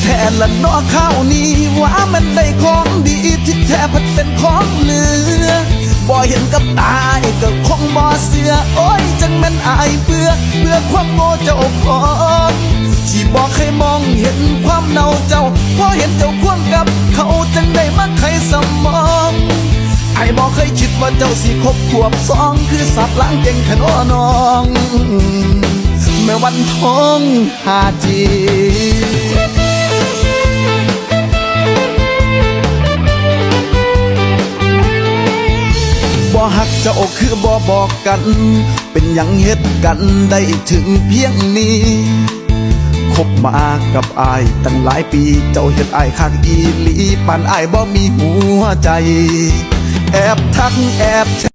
แท่ละนอข้าวนี่ว่ามันได้ของดีที่แท้พัดเป็นของเหลือบ่เห็นกับตาไอ้ก็คงบ่เสือโอ้ยจังม่นอายเบื่อเบื่อความโง่เจ้าของที่บอกให้มองเห็นความเน่าเจ้าพอเห็นเจ้าควงกับ เขาจังได้มาไขสมองไอ้บอกเคยคิดว่าเจ้าสิคบขวบสองคือสับล้างเก่งขนอน้อง แม่วันทองหาจี จ้าคือบ่บอกกัน เป็นยังเฮ็ดกันได้ถึงเพียงนี้คบมากับอายตั้งหลายปี เจ้าเฮ็ดอายคักอีหลีปานอายบ่มีหัวใจ แอบทักแอบแช